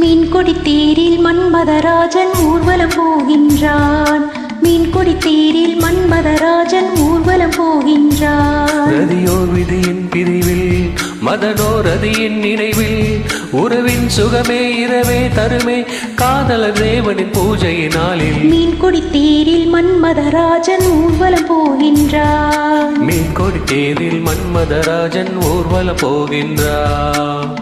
மீன்கொடி தேரில் மன்மதராஜன் ஊர்வலம் போகின்றான். மீன்கொடி தேரில் மன்மதராஜன் ஊர்வலம் போகின்றான். ரதியோர் விதியின் பிரிவில் மதனோ ரதியின் நினைவில் உறவின் சுகமே இரவே தருமே காதலர் தேவனின் பூஜை நாளில் மீன்கொடி தேரில் மன்மதராஜன் ஊர்வலம் போகின்றான். மீன் கொடி தேரில் மன்மதராஜன் ஊர்வலம் போகின்றார்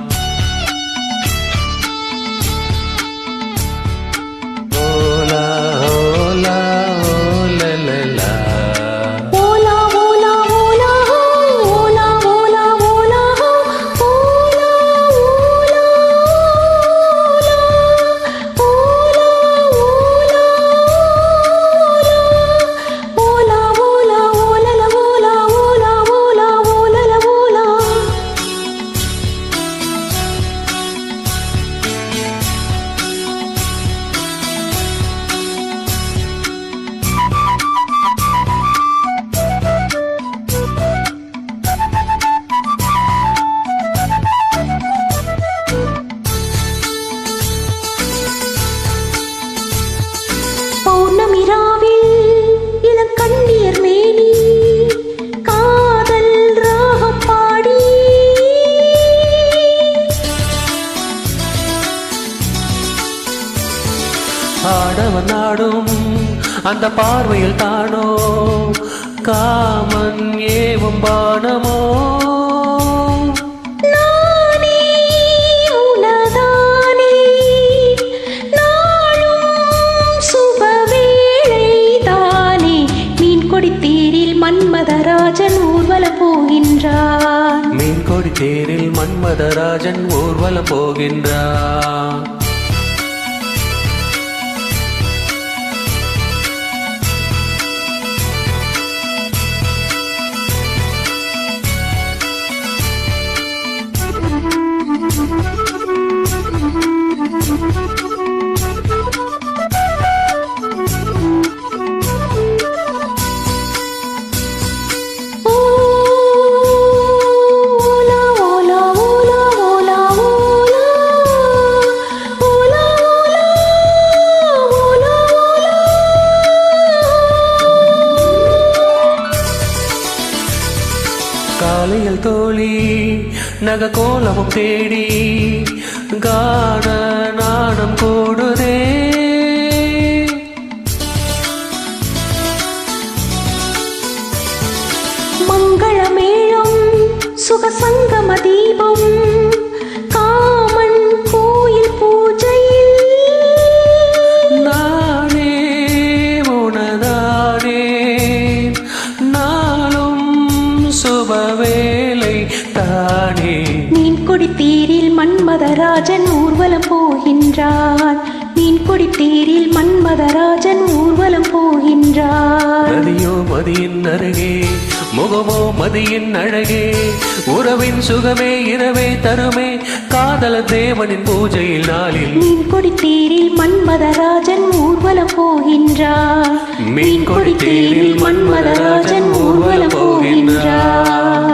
ஆடவன் நாடும் அந்த பார்வையில் தானோ? காமன் ஏவும் பானமோ? தேரில் மன்மதராஜன் ஊர்வலம் போகின்றார். மீன்கொடி தேரில் மன்மதராஜன் ஊர்வலம் போகின்றார். காலையில் தோழி நக கோலமும் தேடி காண நாணம் போடுதே. மங்களமேளம் சுகசங்கம தீபம் சுபவேளை தானே? மீன்கொடி தேரில் மன்மதராஜன் ஊர்வலம் போகின்றான் மீன்கொடி தேரில் மன்மதராஜன் ஊர்வலம் போகின்றான் நதியோ மதியின் அருகே முகமோ மதியின் அழகே. உறவின் சுகமே இரவே தருமே காதல தேவனின் பூஜையில் நாளில். மீன்கொடி தேரில் மன்மதராஜன் ஊர்வலம் போகின்றான் மீன்கொடி தேரில் மன்மதராஜன் ஊர்வலம் போகின்றார்.